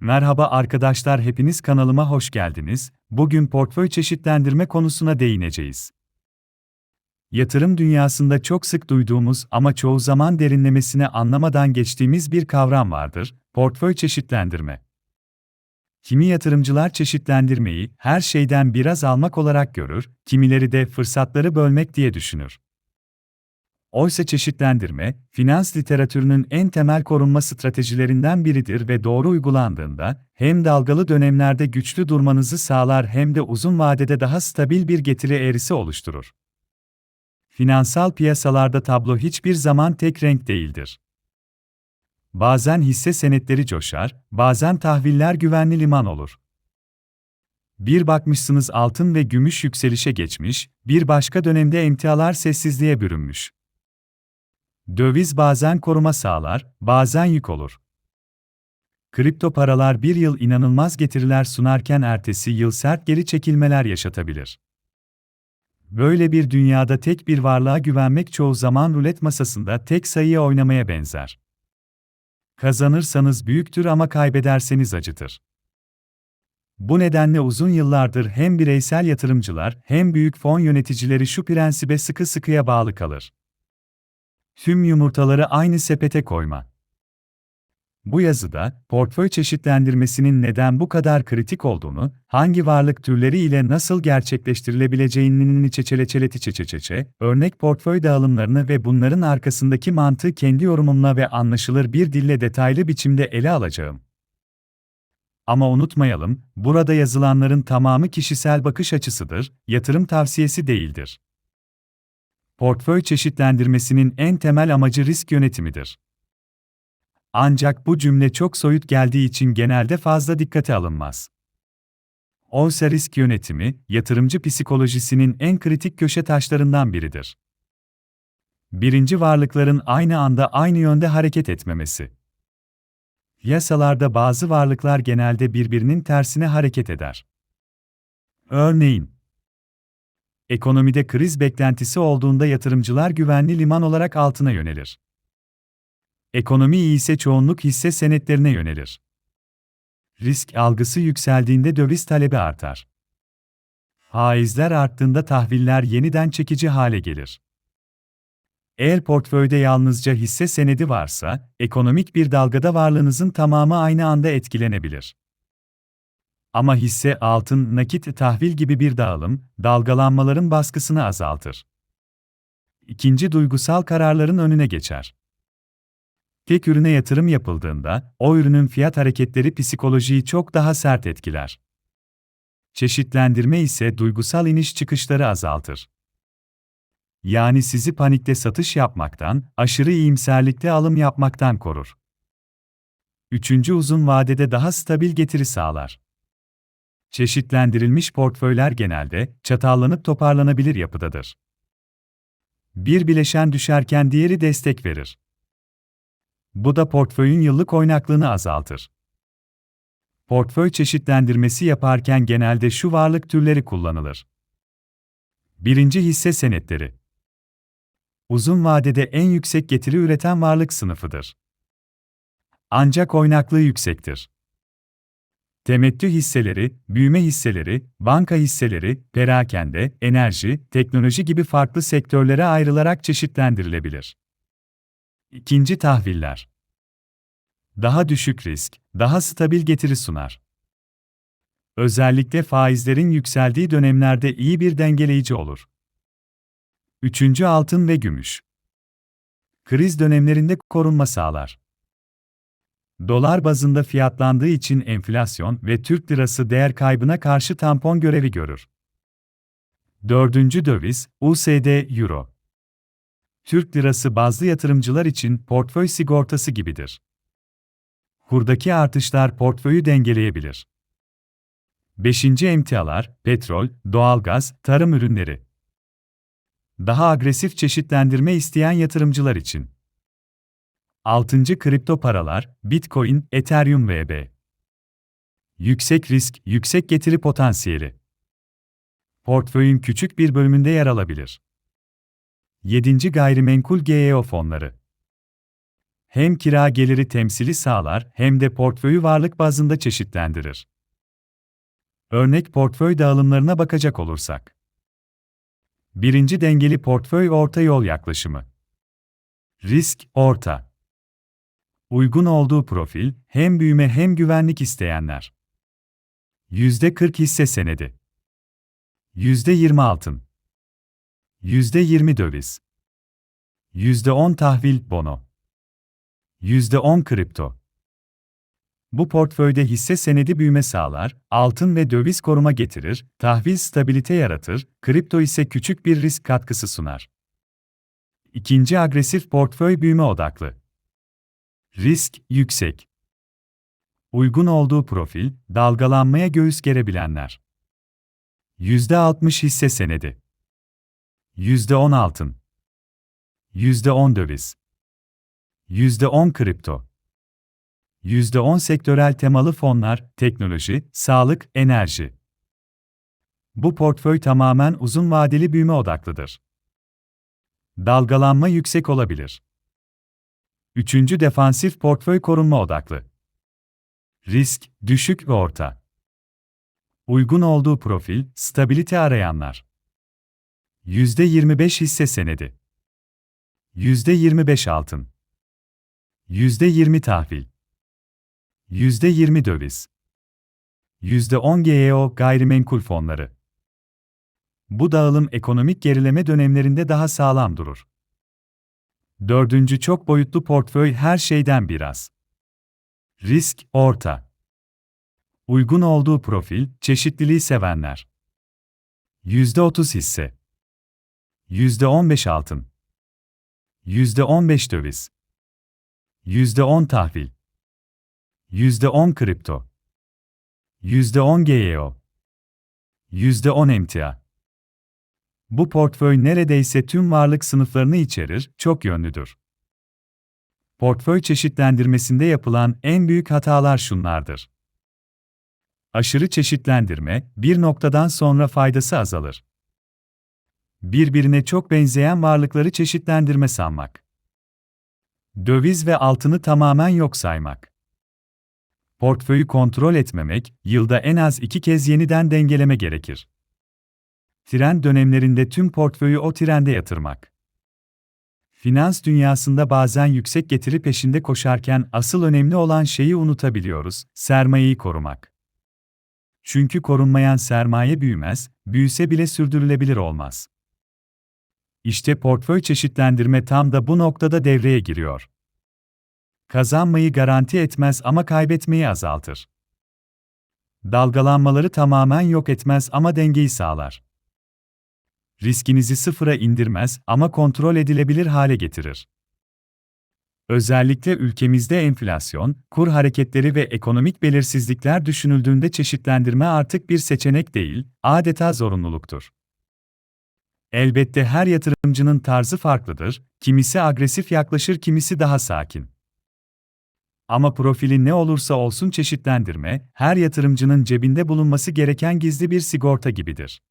Merhaba arkadaşlar, hepiniz kanalıma hoş geldiniz. Bugün portföy çeşitlendirme konusuna değineceğiz. Yatırım dünyasında çok sık duyduğumuz ama çoğu zaman derinlemesine anlamadan geçtiğimiz bir kavram vardır, portföy çeşitlendirme. Kimi yatırımcılar çeşitlendirmeyi her şeyden biraz almak olarak görür, kimileri de fırsatları bölmek diye düşünür. Oysa çeşitlendirme, finans literatürünün en temel korunma stratejilerinden biridir ve doğru uygulandığında, hem dalgalı dönemlerde güçlü durmanızı sağlar hem de uzun vadede daha stabil bir getiri eğrisi oluşturur. Finansal piyasalarda tablo hiçbir zaman tek renk değildir. Bazen hisse senetleri coşar, bazen tahviller güvenli liman olur. Bir bakmışsınız altın ve gümüş yükselişe geçmiş, bir başka dönemde emtialar sessizliğe bürünmüş. Döviz bazen koruma sağlar, bazen yük olur. Kripto paralar bir yıl inanılmaz getiriler sunarken ertesi yıl sert geri çekilmeler yaşatabilir. Böyle bir dünyada tek bir varlığa güvenmek çoğu zaman rulet masasında tek sayıya oynamaya benzer. Kazanırsanız büyüktür ama kaybederseniz acıtır. Bu nedenle uzun yıllardır hem bireysel yatırımcılar hem büyük fon yöneticileri şu prensibe sıkı sıkıya bağlı kalır. Tüm yumurtaları aynı sepete koyma. Bu yazıda, portföy çeşitlendirmesinin neden bu kadar kritik olduğunu, hangi varlık türleri ile nasıl gerçekleştirilebileceğini çeçeleçeleti çeçeçeçe, örnek portföy dağılımlarını ve bunların arkasındaki mantığı kendi yorumumla ve anlaşılır bir dille detaylı biçimde ele alacağım. Ama unutmayalım, burada yazılanların tamamı kişisel bakış açısıdır, yatırım tavsiyesi değildir. Portföy çeşitlendirmesinin en temel amacı risk yönetimidir. Ancak bu cümle çok soyut geldiği için genelde fazla dikkate alınmaz. Oysa risk yönetimi, yatırımcı psikolojisinin en kritik köşe taşlarından biridir. Birinci varlıkların aynı anda aynı yönde hareket etmemesi. Yasalarda bazı varlıklar genelde birbirinin tersine hareket eder. Örneğin, Ekonomide kriz beklentisi olduğunda yatırımcılar güvenli liman olarak altına yönelir. Ekonomi iyi ise çoğunluk hisse senetlerine yönelir. Risk algısı yükseldiğinde döviz talebi artar. Faizler arttığında tahviller yeniden çekici hale gelir. Eğer portföyde yalnızca hisse senedi varsa, ekonomik bir dalgada varlığınızın tamamı aynı anda etkilenebilir. Ama hisse, altın, nakit, tahvil gibi bir dağılım, dalgalanmaların baskısını azaltır. İkinci duygusal kararların önüne geçer. Tek ürüne yatırım yapıldığında, o ürünün fiyat hareketleri psikolojiyi çok daha sert etkiler. Çeşitlendirme ise duygusal iniş çıkışları azaltır. Yani sizi panikte satış yapmaktan, aşırı iyimserlikte alım yapmaktan korur. Üçüncü uzun vadede daha stabil getiri sağlar. Çeşitlendirilmiş portföyler genelde çatallanıp toparlanabilir yapıdadır. Bir bileşen düşerken diğeri destek verir. Bu da portföyün yıllık oynaklığını azaltır. Portföy çeşitlendirmesi yaparken genelde şu varlık türleri kullanılır. Birinci hisse senetleri. Uzun vadede en yüksek getiri üreten varlık sınıfıdır. Ancak oynaklığı yüksektir. Temettü hisseleri, büyüme hisseleri, banka hisseleri, perakende, enerji, teknoloji gibi farklı sektörlere ayrılarak çeşitlendirilebilir. İkinci tahviller. Daha düşük risk, daha stabil getiri sunar. Özellikle faizlerin yükseldiği dönemlerde iyi bir dengeleyici olur. Üçüncü altın ve gümüş. Kriz dönemlerinde korunma sağlar. Dolar bazında fiyatlandığı için enflasyon ve Türk lirası değer kaybına karşı tampon görevi görür. Dördüncü döviz, USD Euro. Türk lirası bazlı yatırımcılar için portföy sigortası gibidir. Kurdaki artışlar portföyü dengeleyebilir. Beşinci emtialar, petrol, doğalgaz, tarım ürünleri. Daha agresif çeşitlendirme isteyen yatırımcılar için. 6. Kripto paralar, Bitcoin, Ethereum VB. Yüksek risk, yüksek getiri potansiyeli. Portföyün küçük bir bölümünde yer alabilir. 7. Gayrimenkul GEO fonları. hem kira geliri temsili sağlar hem de portföyü varlık bazında çeşitlendirir. Örnek portföy dağılımlarına bakacak olursak. Birinci dengeli portföy orta yol yaklaşımı. Risk orta. Uygun olduğu profil hem büyüme hem güvenlik isteyenler. %40 hisse senedi. %20 altın. %20 döviz. %10 tahvil bono. %10 kripto. Bu portföyde hisse senedi büyüme sağlar, altın ve döviz koruma getirir, tahvil stabilite yaratır, kripto ise küçük bir risk katkısı sunar. İkinci agresif portföy büyüme odaklı. Risk yüksek. Uygun olduğu profil, dalgalanmaya göğüs gerebilenler. %60 hisse senedi. %10 altın. %10 döviz. %10 kripto. %10 sektörel temalı fonlar, teknoloji, sağlık, enerji. Bu portföy tamamen uzun vadeli büyüme odaklıdır. Dalgalanma yüksek olabilir. Üçüncü defansif portföy korunma odaklı. Risk, düşük ve orta. Uygun olduğu profil, stabilite arayanlar. %25 hisse senedi. %25 altın. %20 tahvil. %20 döviz. %10 GEO gayrimenkul fonları. Bu dağılım ekonomik gerileme dönemlerinde daha sağlam durur. Dördüncü çok boyutlu portföy her şeyden biraz. Risk orta. Uygun olduğu profil, çeşitliliği sevenler. %30 hisse. %15 altın. %15 döviz. %10 tahvil. %10 kripto. %10 GEO. %10 emtia. Bu portföy neredeyse tüm varlık sınıflarını içerir, çok yönlüdür. Portföy çeşitlendirmesinde yapılan en büyük hatalar şunlardır. Aşırı çeşitlendirme, bir noktadan sonra faydası azalır. Birbirine çok benzeyen varlıkları çeşitlendirme sanmak. Döviz ve altını tamamen yok saymak. Portföyü kontrol etmemek, yılda en az iki kez yeniden dengeleme gerekir. Trend dönemlerinde tüm portföyü o trende yatırmak. Finans dünyasında bazen yüksek getiri peşinde koşarken asıl önemli olan şeyi unutabiliyoruz, sermayeyi korumak. Çünkü korunmayan sermaye büyümez, büyüse bile sürdürülebilir olmaz. İşte portföy çeşitlendirme tam da bu noktada devreye giriyor. Kazanmayı garanti etmez ama kaybetmeyi azaltır. Dalgalanmaları tamamen yok etmez ama dengeyi sağlar. Riskinizi sıfıra indirmez ama kontrol edilebilir hale getirir. Özellikle ülkemizde enflasyon, kur hareketleri ve ekonomik belirsizlikler düşünüldüğünde çeşitlendirme artık bir seçenek değil, adeta zorunluluktur. Elbette her yatırımcının tarzı farklıdır, kimisi agresif yaklaşır, kimisi daha sakin. Ama profili ne olursa olsun çeşitlendirme, her yatırımcının cebinde bulunması gereken gizli bir sigorta gibidir.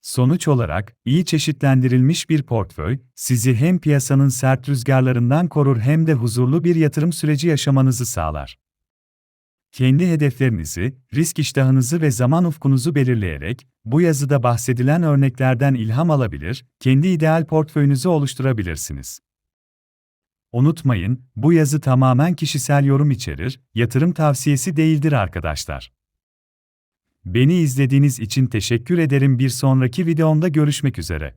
Sonuç olarak, iyi çeşitlendirilmiş bir portföy, sizi hem piyasanın sert rüzgarlarından korur hem de huzurlu bir yatırım süreci yaşamanızı sağlar. Kendi hedeflerinizi, risk iştahınızı ve zaman ufkunuzu belirleyerek, bu yazıda bahsedilen örneklerden ilham alabilir, kendi ideal portföyünüzü oluşturabilirsiniz. Unutmayın, bu yazı tamamen kişisel yorum içerir, yatırım tavsiyesi değildir arkadaşlar. Beni izlediğiniz için teşekkür ederim. Bir sonraki videomda görüşmek üzere.